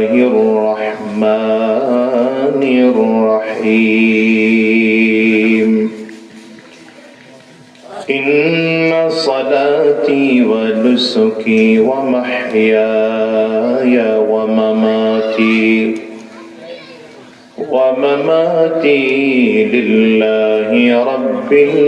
الرحمن الرحيم إن صلاتي ونسكي ومحياي ومماتي ومماتي لله رب العالمين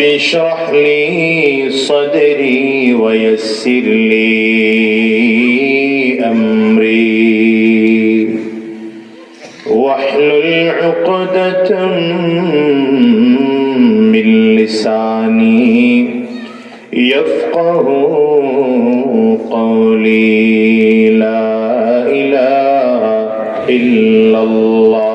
رب اشرح لي صدري ويسر لي أمري. واحلل عقدة من لساني يفقه قولي. لا إله إلا الله.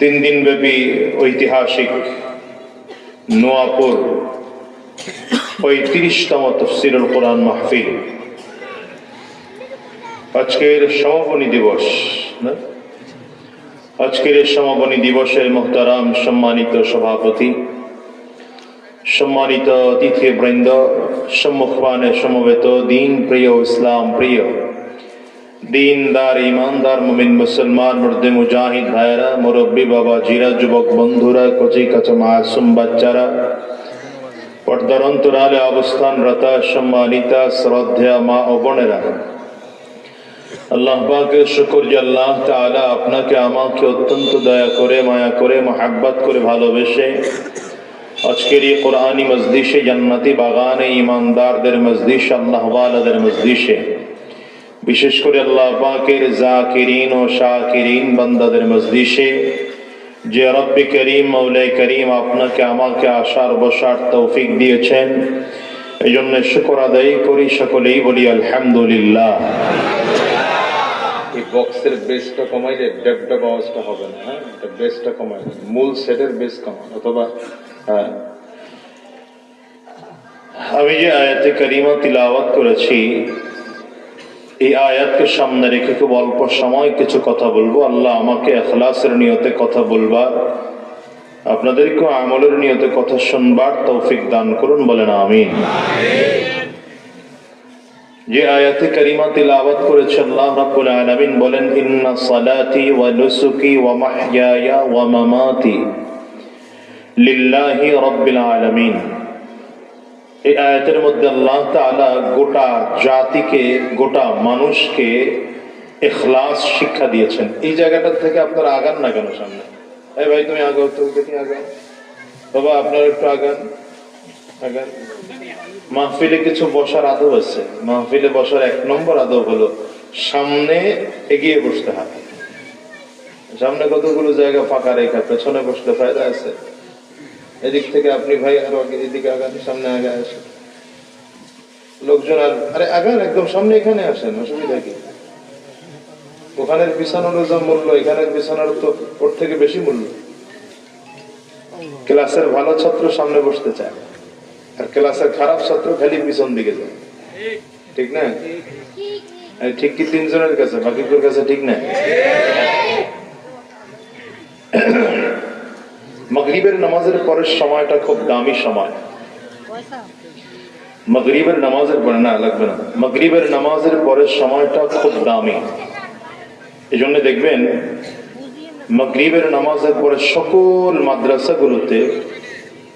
তিন দিন ব্যাপী ঐতিহাসিক নোয়াপুর পঁয়ত্রিশতম তফসিরুল কোরআন মাহফিল। আজকের সমাপনী দিবস আজকের সমাপনী দিবসের মোহতারাম সম্মানিত সভাপতি, সম্মানিত অতিথি বৃন্দ সম্মুখপানে সমবেত দিন প্রিয় ইসলাম প্রিয় দিনদার, ইমানদার মুমিন মুসলমান, মুর্দে মুজাহিদ ভাইরা মুরব্বী বাবা, জিরা, যুবক বন্ধুরা, কচি কাছে মাসুম বাচ্চারা, পর্দার অন্তরালে অবস্থানরত, সম্মানিতা শ্রদ্ধা মা ও বোনেরা। আল্লাহ শুকর যে আল্লাহ তাআলা আপনাকে, আমাকে অত্যন্ত দয়া করে, মায়া করে, মহাব্বত করে ভালোবেসে আজকের এই কোরআনী মজদিসে জান্নাতি বাগানে, ইমানদারদের মজদিস আল্লাহ ওয়ালাদের মজদিসে বিশেষ করে আল্লাহ পাকের জাকিরিন ও শাকিরিন বান্দাদের মজদিসে যে রব্বি করিম মৌলাই করিম আপনাকে আমাকে আসার বসার তৌফিক দিয়েছেন। এই জন্য শুকর আদায় করি সকলেই বলি আলহামদুলিল্লাহ। এই বক্সের বেসটা কমাইলে ডেপ ডেপ আওয়াজটা হবে না হ্যাঁ? বেসটা কমাইলে মূল সেটের বেস কমান অথবা হ্যাঁ। আমি যে আয়াতে করিমা তিলাওয়াত করেছি এই আয়াতকে সামনে রেখে খুব অল্প সময় কিছু কথা বলব। আল্লাহ আমাকে এখলাসের নিয়তে কথা বলবার, আপনাদেরকে আমলের নিয়তে কথা শুনবার তৌফিক দান করুন, বলেন আমিন। যে আয়াতে করিমা তিলাওয়াত করেছে আল্লাহ আলামিন বলেন, ইন্না সালাতি ওয়া নুসুকি ওয়া মাহইয়ায়া ওয়া মামাতি লিল্লাহি রাব্বিল আলামিন। এই আয়াতের মধ্যে আল্লাহ তাআলা গোটা জাতিকে, গোটা মানুষকে ইখলাস শিক্ষা দিয়েছেন। এই জায়গাটা থেকে আপনারা আগান না কেন সামনে? এই ভাই, তুমি আগাও তো দেখি আগাও? বাবা, আপনারা একটু আগান। আগান। মাহফিলে কিছু বসার আদব আছে। মাহফিলে বসার এক নম্বর আদব হলো সামনে এগিয়ে বসতে হবে। সামনে কতগুলো জায়গা ফাঁকা রেখা, পেছনে বসলে ফায়দা আছে? এদিক থেকে আপনি ভাই আরও এদিকে আগান সামনে আগে আসেন। লোকজন আর আরে আগান একদম, সামনে এখানে আসেন, অসুবিধা কি? ওখানের বিছানারও যা মূল্য, এখানের বিছানার তো ওর থেকে বেশি মূল্য। ক্লাসের ভালো ছাত্র সামনে বসতে চায়। আর ক্লাসের খারাপ ছাত্র খালি পিছন দিকে যায়। ঠিক না? ঠিক কি তিনজনের কাছে? বাকিগুলোর কাছে ঠিক না? মাগরিবের নামাজের পরের সময়টা খুব দামি সময়। মাগরিবের নামাজের পরে না, লাগবে না। মাগরিবের নামাজের পরের সময়টা খুব দামি। এই জন্য দেখবেন, মাগরিবের নামাজের পরে সকল মাদ্রাসাগুলোতে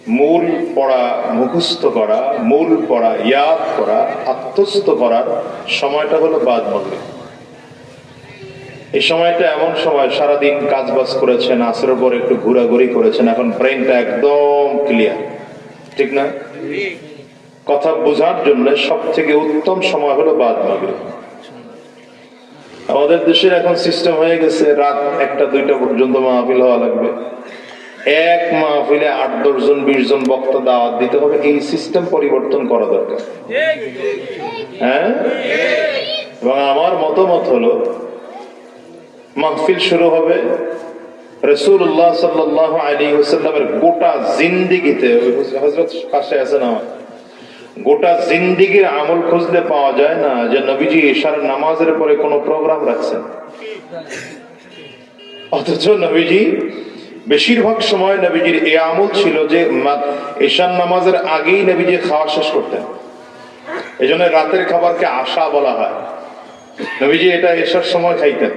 মূল পড়া মুখস্থ করা, মূল পড়া, ইয়াদ করা, আত্মস্থ করার সময়টা হলো বাদ মাগরিব। এই সময়টা এমন সময়, সারাদিন কাজ বাজ করেছেন, আসরের পর একটু ঘোরাঘুরি করেছেন, এখন ব্রেনটা একদম ক্লিয়ার ঠিক না? কথা বোঝার জন্য সব থেকে উত্তম সময় হলো বাদ মাগরিব। আমাদের দেশের এখন সিস্টেম হয়ে গেছে, রাত একটা, দুইটা পর্যন্ত মাহফিল হওয়া লাগবে। এক মাহফিলে আট, দশ জন, বিশ জন বক্তা দাওয়াত দিতে হবে, এই সিস্টেম পরিবর্তন করা দরকার। হ্যাঁ? এবং আমার মতামত হলো মাহফিল শুরু হবে। রসুল্লাহ সাল্লাহ আলী ওসাল্লামের গোটা জিন্দিগিতে হজরত পাশে আছেন আমার গোটা জিন্দিগির আমল খুঁজলে পাওয়া যায় না যে নবীজি এশার নামাজের পরে কোনো প্রোগ্রাম রাখছেন। অথচ নবীজি, বেশিরভাগ সময় নবীজির এ আমল ছিল যে এশার নামাজের আগেই নবীজি খাওয়া শেষ করতেন। এই জন্য রাতের খাবারকে আশা বলা হয়। নবীজি এটা এশার সময় খাইতেন।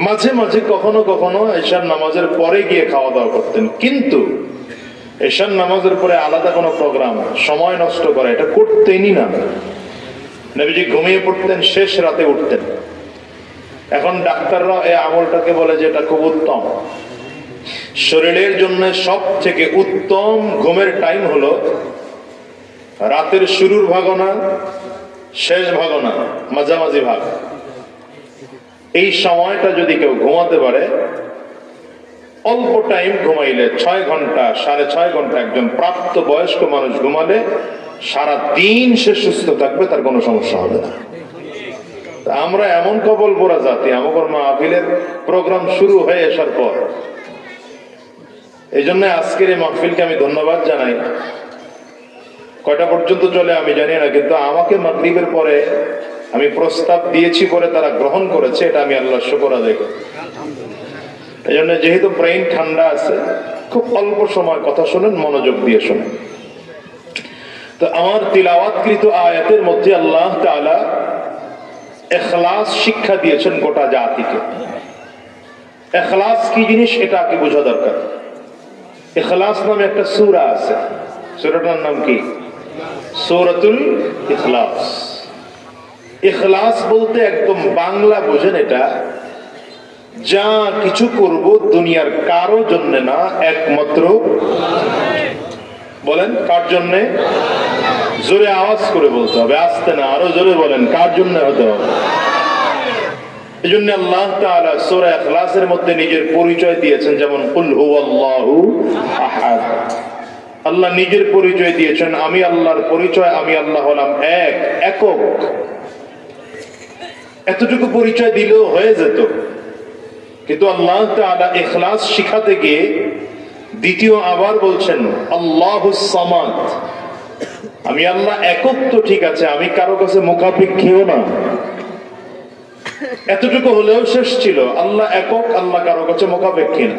মাঝে মাঝে কখনো কখনো এশার নামাজের পরে গিয়ে খাওয়া দাওয়া করতেন। কিন্তু এশার নামাজের পরে আলাদা কোনো প্রোগ্রাম, সময় নষ্ট করা, এটা করতেনই না। নবীজি ঘুমিয়ে পড়তেন, শেষ রাতে উঠতেন। এখন ডাক্তাররা এই আমলটাকে বলে যে এটা খুব উত্তম। শরীরের জন্য সব থেকে উত্তম ঘুমের টাইম হলো রাতের শুরুর ভাগনা, শেষ ভাগনা, মাঝামাঝি ভাগ। এই সময়টা যদি কেউ ঘুমাতে পারে, অল্প টাইম ঘুমাইলে ছয় ঘণ্টা, সাড়ে ছয় ঘণ্টা একজন প্রাপ্ত বয়স্ক মানুষ ঘুমালে সারা দিন সে সুস্থ থাকবে, তার কোনো সমস্যা হবে না। আমরা এমন কবল পড়া জাতি আমাদের মাহফিলের প্রোগ্রাম শুরু হয়ে আসার পর, এই জন্য আজকের এই মাহফিলকে আমি ধন্যবাদ জানাই। কয়টা পর্যন্ত চলে আমি জানি না, কিন্তু আমাকে মাগরিবের পরে আমি প্রস্তাব দিয়েছি বলে তারা গ্রহণ করেছে, এটা আমি আল্লাহ শুকর আদায় করি এই জন্য যেহেতু ব্রেইন ঠান্ডা আছে, খুব অল্প সময় কথা শোনেন, মনোযোগ দিয়ে শোনেন। তো আমার তিলাওয়াতকৃত আয়াতের মধ্যে আল্লাহ তাআলা এখলাস শিক্ষা দিয়েছেন গোটা জাতিকে। এখলাস কি জিনিস, এটা আগে বোঝা দরকার। এখলাস নামে একটা সূরা আছে। সূরাটার নাম কি? সূরাতুল ইখলাস। ইখলাস বলতে একদম বাংলা বোঝেন এটা, যা কিছু করব দুনিয়ার কারও জন্য না, একমাত্র বলেন কার জন্য? জোরে আওয়াজ করে বলতে হবে, আসতে না, আরও জোরে বলেন, কার জন্য হতে হবে? এই জন্য আল্লাহ তাআলা সূরা ইখলাসের মধ্যে নিজের পরিচয় দিয়েছেন, যেমন কুল হুয়াল্লাহু আহাদ। আল্লাহ নিজের পরিচয় দিয়েছেন, আমি আল্লাহর পরিচয়, আমি আল্লাহ হলাম এক, একক। এতটুকু পরিচয় দিলেও হয়ে যেত। কিন্তু আল্লাহ তাআলা ইখলাস শিখাতে গিয়ে দ্বিতীয় আবার বলছেন আল্লাহ আমি আল্লাহ একক তো ঠিক আছে, আমি কারও কাছে মুখাপেক্ষীও না। এতটুকু হলেও শেষ ছিল, আল্লাহ একক, আল্লাহ কারও কাছে মুখাপেক্ষী না।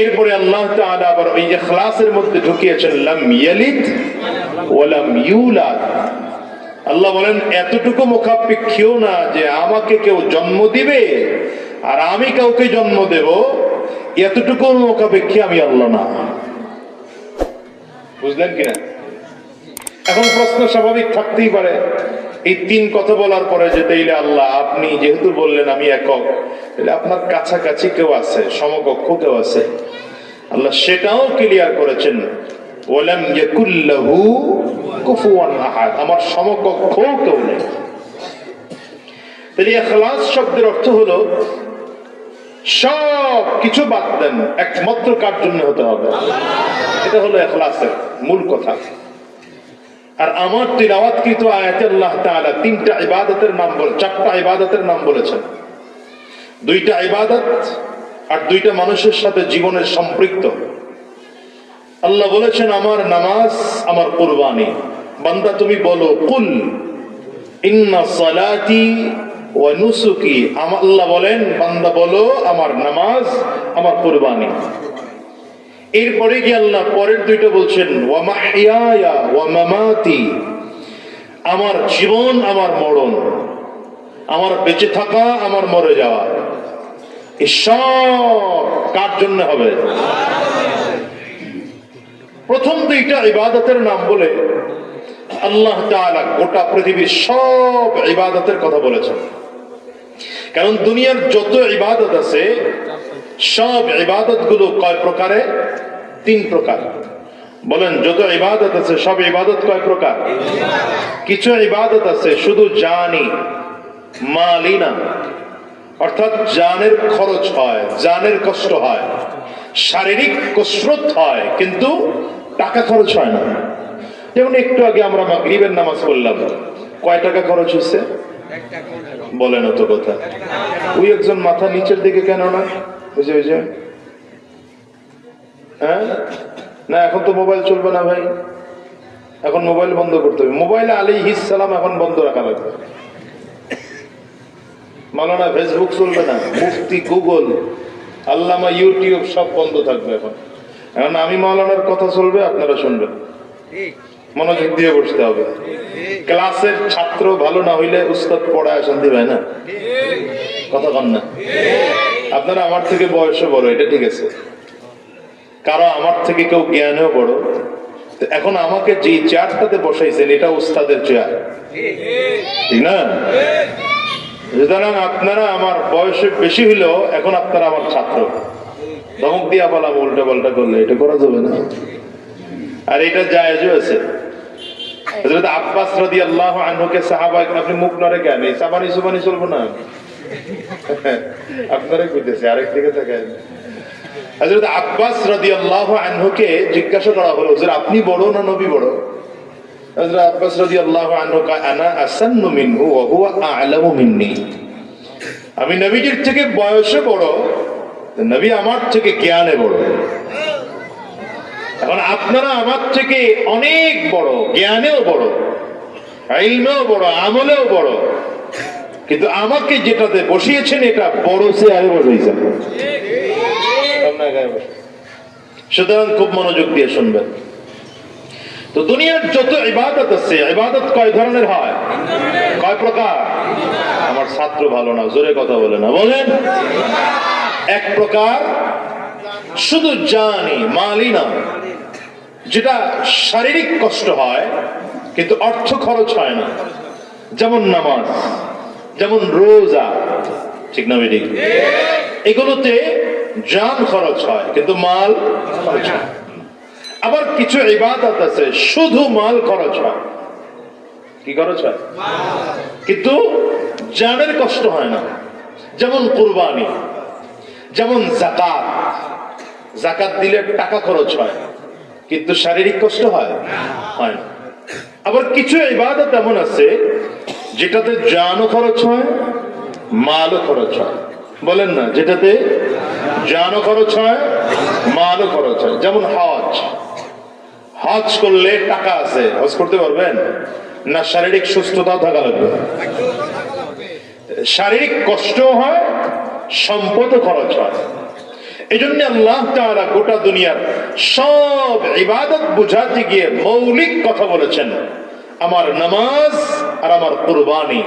এরপরে আল্লাহ আবার ওই ইখলাসের মধ্যে ঢুকিয়েছেন, লাম ইয়ালিদ ওয়া লাম ইউলাদ। আল্লাহ বলেন, এতটুকু মুখাপেক্ষীও না যে আমাকে কেউ জন্ম দিবে আর আমি কাউকে জন্ম দেব, এতটুকু মুখাপেক্ষী আমি আল্লাহ না। বুঝলেন কিনা? এখন প্রশ্ন স্বাভাবিক থাকতেই পারে। এই তিন কথা বলার পরে যে তাইলে আল্লাহ, আপনি যেহেতু বললেন আমি একক তাহলে আপনার কাছাকাছি কেউ আছে, সমকক্ষ কেউ আছে। আল্লাহ সেটাও ক্লিয়ার করেছেন। কুফুয়ান আমার সমকক্ষ কেউ নেই। তাহলে ইখলাস শব্দের অর্থ হলো, সব কিছু বাদ দেন, একমাত্র কার জন্য হতে হবে? এটা হলো এখলাসের মূল কথা। আর আমার তিলাওয়াতকৃত আয়াতে আল্লাহ তাআলা তিনটা ইবাদতের নাম বলে, চারটা ইবাদতের নাম বলেছেন। দুইটা ইবাদত আর দুইটা মানুষের সাথে জীবনের সম্পৃক্ত। আল্লাহ বলেছেন, আমার নামাজ আমার কুরবানি। বান্দা, তুমি বলো, কুল, ইন্না সালাতি ওয়া নুসুকি। আল্লাহ বলেন, বান্দা, বলো, আমার নামাজ আমার কুরবানি। এরপরে কি আল্লাহ পরের দুইটা বলছেন, ওয়া মাহইয়ায়া ওয়া আমার জীবন আমার মরণ, আমার বেঁচে থাকা আমার মরে যাওয়া। এই সব কার জন্য হবে? প্রথম দুইটা ইবাদতের নাম বলে আল্লাহ গোটা পৃথিবীর সব ইবাদতের কথা বলেছেন। কারণ দুনিয়ার যত ইবাদত আছে, সব ইবাদতগুলো কয় প্রকারে? তিন প্রকার। বলেন, যত ইবাদত আছে, সব ইবাদত কয় প্রকার? কিছু ইবাদত আছে, শুধু জানি মালি না অর্থাৎ জানের খরচ হয়, জানের কষ্ট হয়। শারীরিক কসরত হয়, কিন্তু টাকা খরচ হয় না। যেমন একটু আগে আমরা মাগরিবের নামাজ পড়লাম। কয় টাকা খরচ হয়েছে বলেন তো কথা। ওই একজন মাথা নিচের দিকে কেন না? বুঝে বুঝে হ্যাঁ? না, এখন তো মোবাইল চলবে না ভাই। এখন মোবাইল বন্ধ করতে হবে। মোবাইলে আলী সালাম এখন বন্ধ রাখা লাগবে। মালানা ফেসবুক চলবে না। মুফতি, গুগল। আল্লামা ইউটিউব সব বন্ধ থাকবে এখন। এখন আমি মাওলানার কথা চলবে, আপনারা শুনবেন। মনোযোগ দিয়ে বসতে হবে। ক্লাসের ছাত্র ভালো না হইলে উস্তাদ পড়ায় শান্তি পায় না? কথা কন না। আপনারা আমার থেকে বয়সে বড়, এটা ঠিক আছে। কারও আমার থেকে কেউ জ্ঞানেও বড়। এখন আমাকে যে চেয়ারটাতে বসাইছেন, এটা উস্তাদের চেয়ার ঠিক না? সুতরাং আপনারা আমার বয়সে বেশি হলেও এখন আপনারা আমার ছাত্র। ধমক দিয়া পালাম উল্টা পাল্টা করলে, এটা করা যাবে না। আর এটা জায়েজও আছে আব্বাস রাদিয়াল্লাহু আনহুকে আপনি মুখ কেন? সাবানি চলবো না। আরেক আনহুকে জিজ্ঞাসা করা হলো আপনি বড় না নবী বড়? হযরত আব্বাস রাদিয়াল্লাহু আনহু কয় আনা আসান্নু মিনহু ওয়া হুয়া আ'লামু মিন্নি। আমি নবীজির থেকে বয়সে বড় নবী আমার থেকে জ্ঞানে বড়। এখন আপনারা আমার থেকে অনেক বড় জ্ঞানেও বড় ইলমেও বড় আমলেও বড়। কিন্তু আমাকে যেটাতে বসিয়েছেন এটা বড় সে আরে বসাইছেন সুতরাং খুব মনোযোগ দিয়ে শুনবেন। তো দুনিয়ার যত ইবাদত আছে, ইবাদত কয় ধরনের হয়? কয় প্রকার? আমার ছাত্র ভালো না, জোরে কথা বলে না, বলেন। এক প্রকার, শুধু জানি, মালি না, যেটা শারীরিক কষ্ট হয়, কিন্তু অর্থ খরচ হয় না। যেমন নামাজ, যেমন রোজা, ঠিক না এগুলোতে জান খরচ হয়, কিন্তু মাল খরচ হয়। আবার কিছু ইবাদত আছে, শুধু মাল খরচ হয়। কি খরচ হয়? কিন্তু জানের কষ্ট হয় না। যেমন কুরবানি, যেমন জাকাত জাকাত দিলে টাকা খরচ হয়, কিন্তু শারীরিক কষ্ট হয়? হয় না। আবার কিছু ইবাদত এমন আছে, যেটাতে জানও খরচ হয়, মালও খরচ হয়। বলেন না, যেটাতে জানও খরচ হয়, মালও খরচ হয়। যেমন হজ হজ করলে টাকা আছে। হজ করতে পারবেন? না, শারীরিক সুস্থতাও থাকা লাগবে। শারীরিক কষ্ট হয় সম্পদ খরচ হয়। এই জন্য আল্লাহ তারা গোটা দুনিয়ার সব ইবাদত বুঝাতে গিয়ে মৌলিক কথা বলেছেন। আমার নামাজ আর আমার কুরবানি।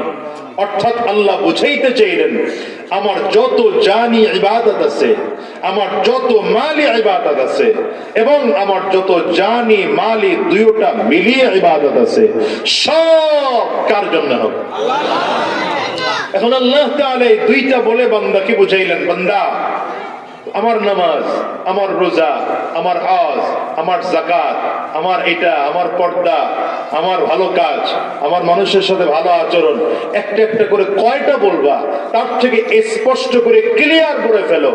অর্থাৎ আল্লাহ বুঝাইতে চাইলেন আমার যত জানি ইবাদত আছে আমার যত মালি ইবাদত আছে এবং আমার যত জানি মালি দুইটা মিলিয়ে ইবাদত আছে সব কার জন্য হবে? এখন আল্লাহ তাআলা দুইটা বলে বান্দাকে বুঝাইলেন বান্দা আমার নামাজ আমার রোজা আমার হজ আমার জাকাত আমার এটা আমার পর্দা আমার ভালো কাজ আমার মানুষের সাথে ভালো আচরণ একটা একটা করে কয়টা বলবা তার থেকে স্পষ্ট করে ক্লিয়ার করে ফেলো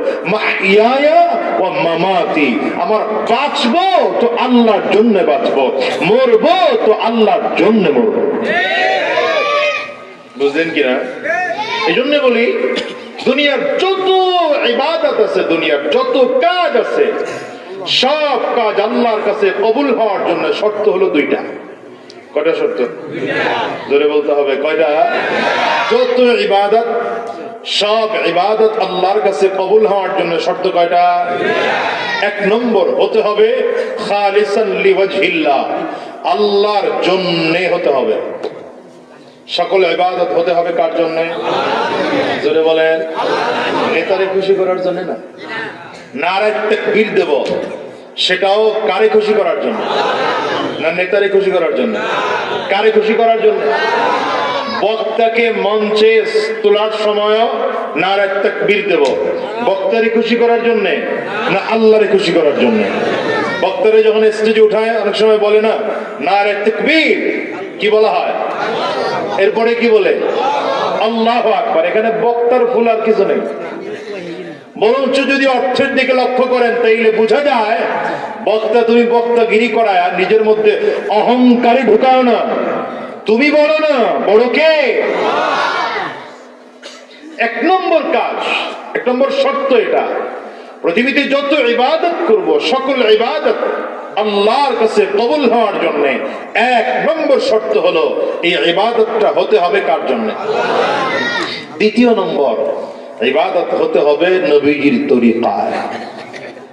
ইয়ায়া ও মামাতি। আমার বাঁচবো তো আল্লাহর জন্য বাঁচবো মরবো তো আল্লাহর জন্য মরবো। বুঝলেন কিনা? এই জন্য বলি দুনিয়ার যত ইবাদত আছে, দুনিয়ার যত কাজ আছে, সব কাজ আল্লাহর কাছে কবুল হওয়ার জন্য শর্ত হলো দুইটা। কয়টা শর্ত? জোরে বলতে হবে, কয়টা? যত ইবাদত, সব ইবাদত আল্লাহর কাছে কবুল হওয়ার জন্য শর্ত কয়টা? এক নম্বর হতে হবে, খালিসান আল্লাহর জন্যে হতে হবে। সকল ইবাদত হতে হবে কার জন্য? জোরে বলেন। নেতারে খুশি করার জন্য না? না নারায় তাকবীর দেব। সেটাও কারে খুশি করার জন্য? না নেতারে খুশি করার জন্য? কারে খুশি করার জন্য? বক্তাকে মঞ্চে তোলার সময় নারায় তাকবীর দেব। বক্তারে খুশি করার জন্য না আল্লাহরে খুশি করার জন্য? বক্তারে যখন স্টেজে উঠায়, অনেক সময় বলে না না, নারায় তাকবীর। কি বলা হয়? এরপরে কি বলে? আল্লাহ আকবার। এখানে বক্তার ফুল আর কিছু নেই। বরঞ্চ যদি অর্থের দিকে লক্ষ্য করেন, তাইলে বোঝা যায়, বক্তা তুমি বক্তাগিরি করায়, আর নিজের মধ্যে অহংকারী ঢুকাও না। তুমি বলো না বড় কে? এক নম্বর কাজ, এক নম্বর শর্ত এটা। পৃথিবীতে যত ইবাদত করব, সকল ইবাদত আল্লাহর কাছে কবুল হওয়ার জন্য। এক নম্বর শর্ত হলো, এই ইবাদতটা হতে হবে কার জন্য? দ্বিতীয় নম্বর, ইবাদত হতে হবে নবীজির তরিকায়।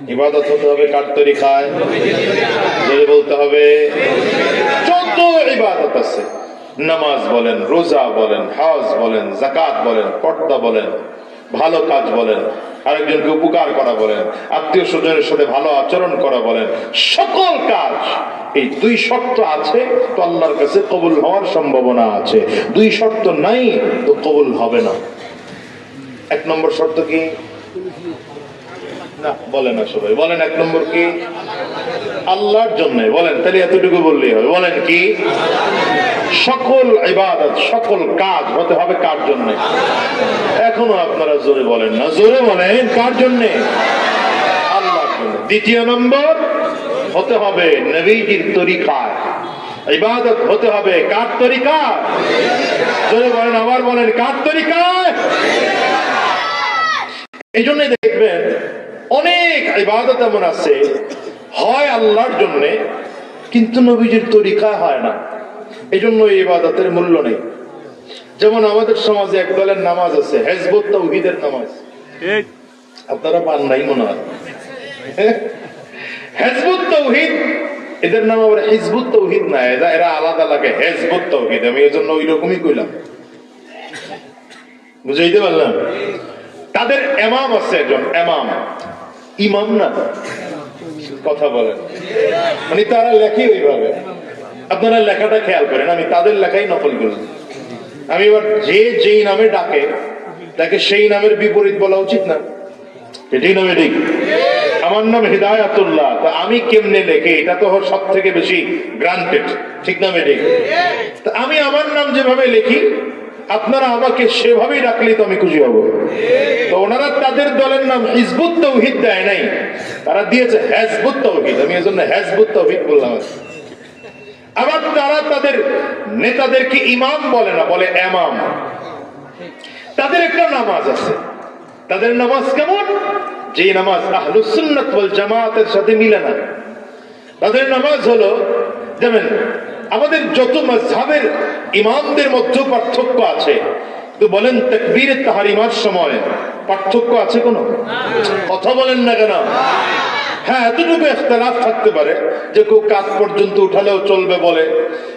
ইবাদত হতে হবে কার তরিকায়? যদি বলতে হবে। যত ইবাদত আছে। নামাজ বলেন, রোজা বলেন, হজ বলেন জাকাত বলেন, পর্দা বলেন, ভালো কাজ বলেন। আরেকজনকে উপকার করা বলেন, আত্মীয় স্বজনের সাথে ভালো আচরণ করা বলেন, সকল কাজ। এই দুই শর্ত আছে, তো আল্লাহর কাছে কবুল হওয়ার সম্ভাবনা আছে। দুই শর্ত নাই, তো কবুল হবে না। এক নম্বর শর্ত কি? না না সবাই। বলেন এক নম্বর কি? আল্লাহর জন্য। বলেন, তাহলে এতটুকু বললেই হবে। বলেন কি? সকল ইবাদত, সকল কাজ হতে হবে কার জন্য? এখনও আপনারা জোরে বলেন না। জোরে বলেন, কার জন্য? আল্লাহর জন্য। দ্বিতীয় নম্বর, হতে হবে নবীজির তরিকায়। ইবাদত হতে হবে কার তরিকা জোরে বলেন, আবার বলেন, কার তরিকায়? এই জন্য দেখবেন অনেক ইবাদত এমন আছে। হয় আল্লাহর জন্যে কিন্তু নবীজির তরিকা হয় না। এই জন্য এই ইবাদতের মূল্য নেই। যেমন আমাদের সমাজে এক দলের নামাজ আছে হেজবত তৌহিদের নামাজ। আপনারা পান নাই মনে হয়? হেজবুত তৌহিদ এদের নাম আবার হিজবুত তৌহিদ না এরা এরা আলাদা লাগে হেজবুত তৌহিদ আমি এই জন্য ওই রকমই কইলাম। বুঝাইতে পারলাম? তাদের এমাম আছে একজন এমাম। ইমাম না? কথা বলেন। মানে তারা লেখে ওইভাবে। আপনারা লেখাটা খেয়াল করেন, আমি তাদের লেখাই নকল করলাম আমি এবার যে যেই নামে ডাকে, তাকে সেই নামের বিপরীত বলা উচিত না। এটাই নামে ঠিক। আমার নাম হৃদায়াতুল্লাহ, তা আমি কেমনে লেখে? এটা তো সব থেকে বেশি গ্রান্টেড ঠিক নামে ঠিক। আমি আমার নাম যেভাবে লিখি আপনারা আমাকে সেভাবেই ডাকলেই তো আমি খুশি হব। তো ওনারা তাদের দলের নাম হিজবুত তৌহিদ দেয় নাই। তারা দিয়েছে হেজবুত তৌহিদ। আমি এই জন্য হেজবুত তৌহিদ বললাম আবার তারা তাদের নেতাদেরকে ইমাম বলে না, বলে এমাম। তাদের একটা নামাজ আছে। তাদের নামাজ কেমন? যে নামাজ আহলুসুন্নাত জামাতের সাথে মিলে না। তাদের নামাজ হলো যেমন আমাদের যত মাঝহাবের ইমামদের মধ্যে পার্থক্য আছে। তো বলেন তাকবীরের তাহারিমার সময় পার্থক্য আছে কোনো? কথা বলেন না কেন? হ্যাঁ এতটুকু ইখতলাফ থাকতে পারে যে কেউ কাত পর্যন্ত উঠালেও চলবে বলে,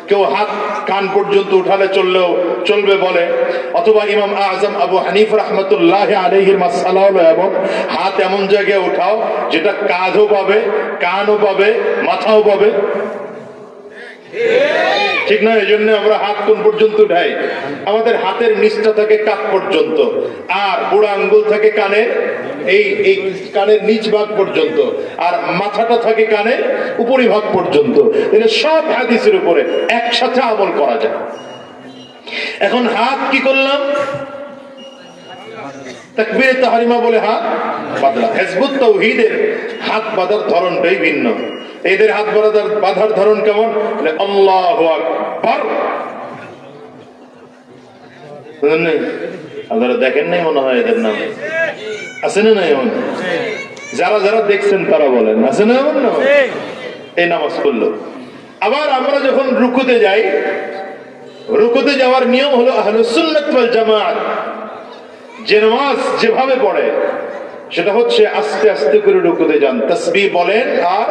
কেউ হাত, কান পর্যন্ত উঠালে চললেও চলবে বলে, অথবা ইমাম আজম আবু হানিফ রহমতুল্লাহ আলহির মাসালা এবং হাত এমন জায়গায় উঠাও যেটা কাঁধও পাবে, কানও পাবে, মাথাও পাবে। ঠিক না, এই জন্য আমরা হাত কোন পর্যন্ত উঠাই? আমাদের হাতের নিচটা থাকে কাপ পর্যন্ত, আর বুড়া আঙ্গুল থাকে কানের এই এই কানের নিচ ভাগ পর্যন্ত, আর মাথাটা থাকে কানের উপরিভাগ পর্যন্ত। তাহলে সব হাদিসের উপরে একসাথে আমল করা যায়। এখন হাত কি করলাম? তাকবীরে তাহারিমা বলে হাত বাদলা হেজবুত তৌহিদের হাত বাঁধার ধরনটাই ভিন্ন। এদের হাত বাঁধার বাঁধার ধরন কেমন? আল্লাহু? আপনারা দেখেন নাই মনে হয় এদের নাম। আছে না নাই এমন? যারা যারা দেখছেন তারা বলেন, আছে না এমন না এই নামাজ পড়ল। আবার আমরা যখন রুকুতে যাই, রুকুতে যাওয়ার নিয়ম হলো জামাত। যে নামাজ যেভাবে পড়ে, সেটা হচ্ছে আস্তে আস্তে করে রুকুতে যান। তসবি বলেন আর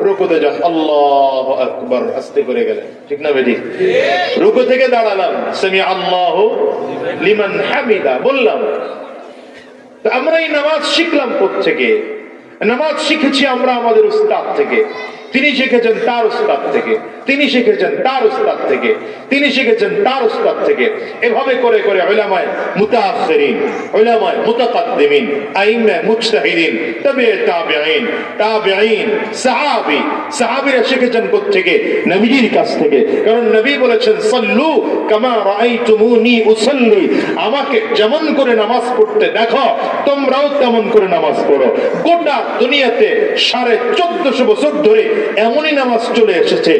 রুকুতে যান। আল্লাহ আকবর, আস্তে করে গেলেন। ঠিক না বেদি রুকু থেকে দাঁড়ালাম। সেমি আল্লাহ লিমান হামিদা, বললাম আমরা এই নামাজ শিখলাম থেকে নামাজ শিখেছি আমরা আমাদের উস্তাদ থেকে। তিনি শিখেছেন তার উস্তাদ থেকে, তিনি শিখেছেন তার উস্তাদ থেকে, তিনি শিখেছেন তার উস্তাদ থেকে। এভাবে করে করে শিখেছেন থেকে নবীজির কাছ থেকে। কারণ নবী বলেছেন, সাল্লু কামা রাআইতুমুনি উসাল্লি। আমাকে যেমন করে নামাজ পড়তে দেখো, তোমরাও তেমন করে নামাজ পড়ো। গোটা দুনিয়াতে সাড়ে চোদ্দশো বছর ধরে এমনই নামাজ চলে এসেছে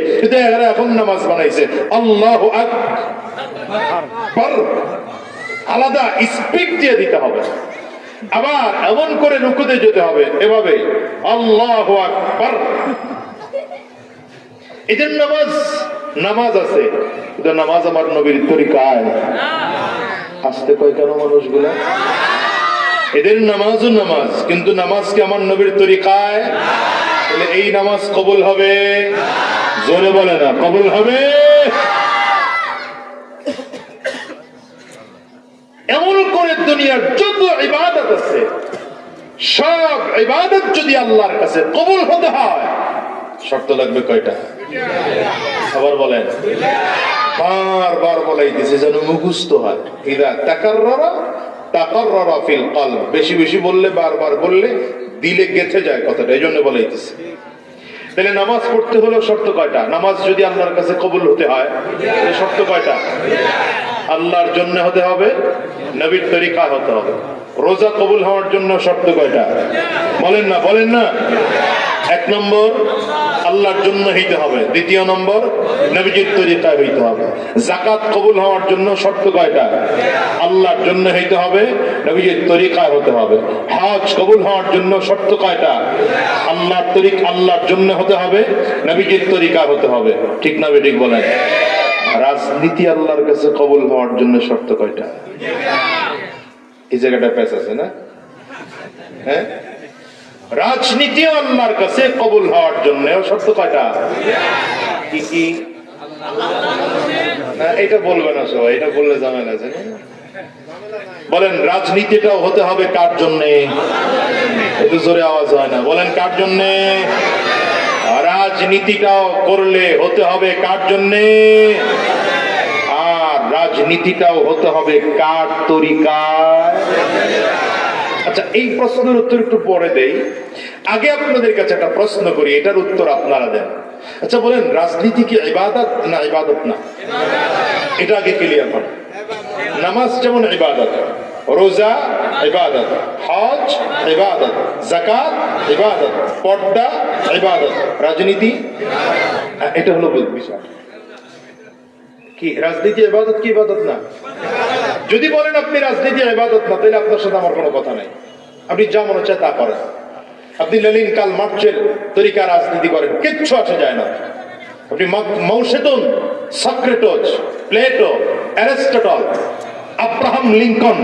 এখন নামাজ বানাইছে। আল্লাহ আলাদা স্পিড দিয়ে দিতে হবে। আবার এমন করে রুকুতে যেতে হবে এভাবে। আল্লাহ এদের নামাজ নামাজ আছে। নামাজ আমার নবীর তরিকায়। আসতে কয় কেন মানুষগুলা? এদের নামাজও নামাজ, কিন্তু নামাজ কি আমার নবীর তরিকায়? তাহলে এই নামাজ কবুল হবে। জোরে বলে না কবুল হবে। এমন করে দুনিয়ার যত ইবাদত আছে, সব ইবাদত যদি আল্লাহর কাছে কবুল হতে হয়, শর্ত লাগবে কয়টা? আবার বলেন। বারবার বলাই দিছে যেন মুখস্থ হয়। ইদা তাকাররা তাকাররা ফিল কলব। বেশি বেশি বললে, বারবার বললে দিলে গেথে যায় কথাটা এই জন্য বলাইতেছে তাহলে নামাজ পড়তে হলো শর্ত কয়টা? নামাজ যদি আল্লাহর কাছে কবুল হতে হয় শর্ত কয়টা? আল্লাহর জন্য হতে হবে, নবীর তরিকা হতে হবে। রোজা কবুল হওয়ার জন্য শর্ত কয়টা? বলেন না বলেন না। এক নম্বর, আল্লাহর জন্য হইতে হবে। দ্বিতীয় নম্বর, নবীজির তরিকায় হইতে হবে। জাকাত কবুল হওয়ার জন্য শর্ত কয়টা? আল্লাহর জন্য হইতে হবে, নবীজির তরিকায় হতে হবে। হজ কবুল হওয়ার জন্য শর্ত কয়টা? আল্লাহর তরিক, আল্লাহর জন্য হতে হবে, নবীজির তরিকায় হতে হবে। ঠিক না ঠিক বলেন? রাজনীতি আল্লাহর কাছে কবুল হওয়ার জন্য শর্ত কয়টা? এই জায়গাটা পেশ আছে না? হ্যাঁ? রাজনীতিও আল্লাহর কাছে কবুল হওয়ার জন্য শর্ত কয়টা? কি কি? এটা বলবে না সবাই, এটা বললে আছে। না? বলেন, রাজনীতিটাও হতে হবে কার জন্যে? একটু জোরে আওয়াজ হয় না। বলেন, কার জন্যে? রাজনীতিটাও করলে হতে হবে কার জন্যে? আর রাজনীতিটাও হতে হবে কার তরিকায়? আচ্ছা এই প্রশ্নের উত্তর একটু পরে দেই। আগে আপনাদের কাছে একটা প্রশ্ন করি এটার উত্তর আপনারা দেন। আচ্ছা বলেন রাজনীতি কি ইবাদত না ইবাদত না? এটা আগে ক্লিয়ার করেন নামাজ যেমন ইবাদত রোজা ইবাদত হজ ইবাদত জাকাত ইবাদত পর্দা ইবাদত রাজনীতি? আহ, এটা হলো বিষয়। কি রাজনীতি ইবাদত কি ইবাদত না? যদি বলেন আপনি রাজনীতি ইবাদত না তাহলে আপনার সাথে আমার কোনো কথা নাই। আপনি যা মনে চায় তা করেন। আপনি লেলিন কাল মার্চের তরিকা রাজনীতি করেন, কিচ্ছু আসে যায় না। আপনি মৌসেতুন Socrates Plato, Aristotle, Abraham Lincoln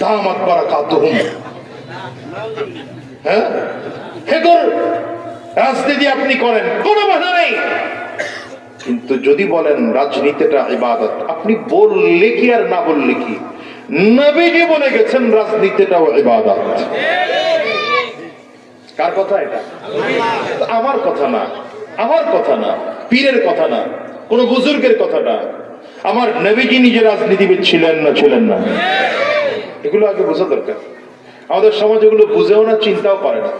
দামাত বারাকাতুহুম হ্যাঁ? হেগর রাজনীতি আপনি করেন, কোনো বাধা নেই। কিন্তু যদি বলেন রাজনীতিটা ইবাদত, আপনি বললে কি আর না বললে কি? নবীজি বলে গেছেন রাজনীতিটাও ইবাদত। কার কথা এটা? আমার কথা না, আমার কথা না, পীরের কথা না, কোন বুজুর্গের কথা না। আমার নবীজি নিজে রাজনীতিবিদ ছিলেন না ছিলেন না। এগুলো আগে বোঝা দরকার। আমাদের সমাজ এগুলো বুঝেও না, চিন্তাও করে না।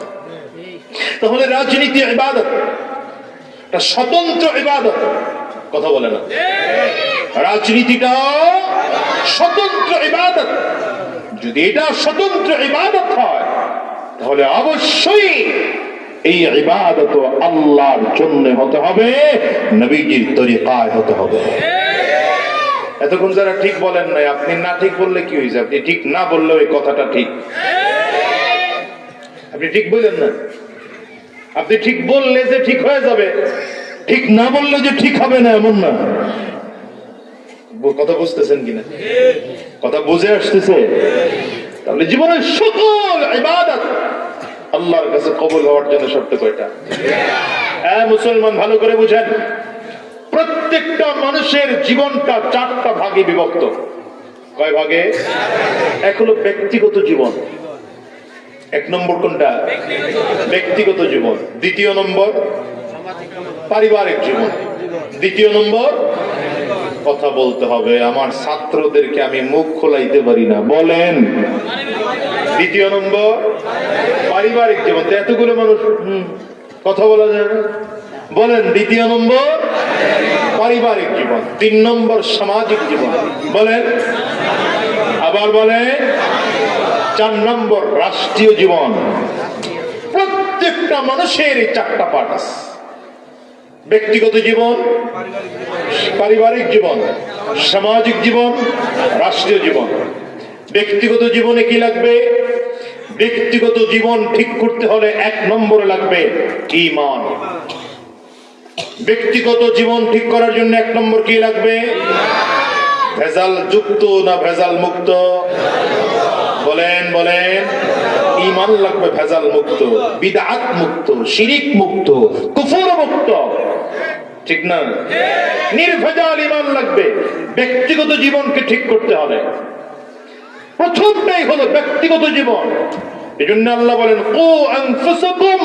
তাহলে রাজনীতি ইবাদত স্বতন্ত্র ইবাদত, কথা বলে না। রাজনীতিটা স্বতন্ত্র ইবাদত। যদি এটা স্বতন্ত্র ইবাদত হয়, তাহলে অবশ্যই এই ইবাদত আল্লাহর জন্য হতে হবে, নবীজির তরিকায় হতে হবে। এতক্ষণ যারা ঠিক বলেন নাই, আপনি না ঠিক বললে কি হয়েছে? আপনি ঠিক না বললেও এই কথাটা ঠিক। আপনি ঠিক বললেন না? আপনি ঠিক বললে যে ঠিক হয়ে যাবে, ঠিক না বললে যে ঠিক হবে না এমন না। কথা বুঝতেছেন কিনা? কথা বুঝে আসতেছে? তাহলে জীবনের সকল ইবাদত আল্লাহর কাছে কবুল হওয়ার জন্য শর্ত কয়টা? হ্যাঁ মুসলমান, ভালো করে বুঝেন। প্রত্যেকটা মানুষের জীবনটা চারটা ভাগে বিভক্ত। কয় ভাগে? এক হলো ব্যক্তিগত জীবন। এক নম্বর কোনটা? ব্যক্তিগত জীবন। দ্বিতীয় নম্বর, পারিবারিক জীবন। দ্বিতীয় নম্বর কথা বলতে হবে। আমার ছাত্রদেরকে আমি মুখ খোলাইতে পারি না। বলেন। দ্বিতীয় নম্বর, পারিবারিক জীবন তো এতগুলো মানুষ কথা বলা যায় না। বলেন, দ্বিতীয় নম্বর, পারিবারিক জীবন। তিন নম্বর, সামাজিক জীবন। বলেন। আবার বলেন, চার নম্বর, রাষ্ট্রীয় জীবন। প্রত্যেকটা মানুষের এই চারটা পাঠ আছে। ব্যক্তিগত জীবন, পারিবারিক জীবন, সামাজিক জীবন, রাষ্ট্রীয় জীবন। ব্যক্তিগত জীবনে কি লাগবে? ব্যক্তিগত জীবন ঠিক করতে হলে এক নম্বরে লাগবে ইমান। ব্যক্তিগত জীবন ঠিক করার জন্য এক নম্বর কি লাগবে? ভেজাল যুক্ত না ভেজাল মুক্ত? বলেন বলেন। ইমান লাগবে ভেজাল মুক্ত, বিদাত মুক্ত, শিরিক মুক্ত, কুফর মুক্ত। ঠিক না? নির্ভেজাল ইমান লাগবে। ব্যক্তিগত জীবনকে ঠিক করতে হবে। প্রথমটাই হলো ব্যক্তিগত জীবন। এই জন্য আল্লাহ বলেন ও আনফুসাকুম,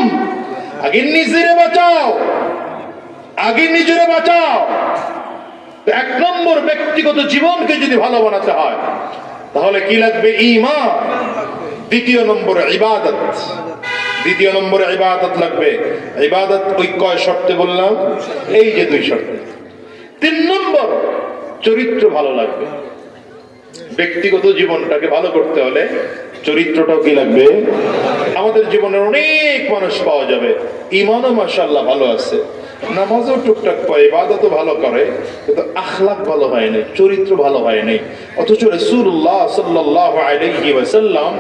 আগে নিজেরে বাঁচাও। আগে নিজেরে বাঁচাও। এক নম্বর ব্যক্তিগত জীবনকে যদি ভালো বানাতে হয়, তাহলে কি লাগবে? ইমান। দ্বিতীয় নম্বর ইবাদত। দ্বিতীয় নম্বরে ইবাদত লাগবে। ইবাদত ওই কয় শর্তে বললাম? এই যে দুই শর্তে। তিন নম্বর, চরিত্র ভালো লাগবে। ব্যক্তিগত জীবনটাকে ভালো করতে হলে চরিত্রটাও কি লাগবে? আমাদের জীবনের অনেক মানুষ পাওয়া যাবে। ইমানও মাসাল্লাহ ভালো আছে। নামাজও টুকটাক পায় ইবাদত ভালো করে, কিন্তু আখলাক ভালো হয় নাই, চরিত্র ভালো হয় নাই। অথচ রসুল্লাহ সাল্লাহ আলাইহি ওয়াসাল্লাম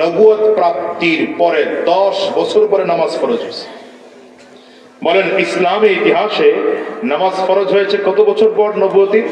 নবুয়ত প্রাপ্তির পরে 10 বছর পরে নামাজ ফরজ হয়েছে। বলেন ইসলামের ইতিহাসে নামাজ ফরজ হয়েছে কত বছর পর নবুয়তির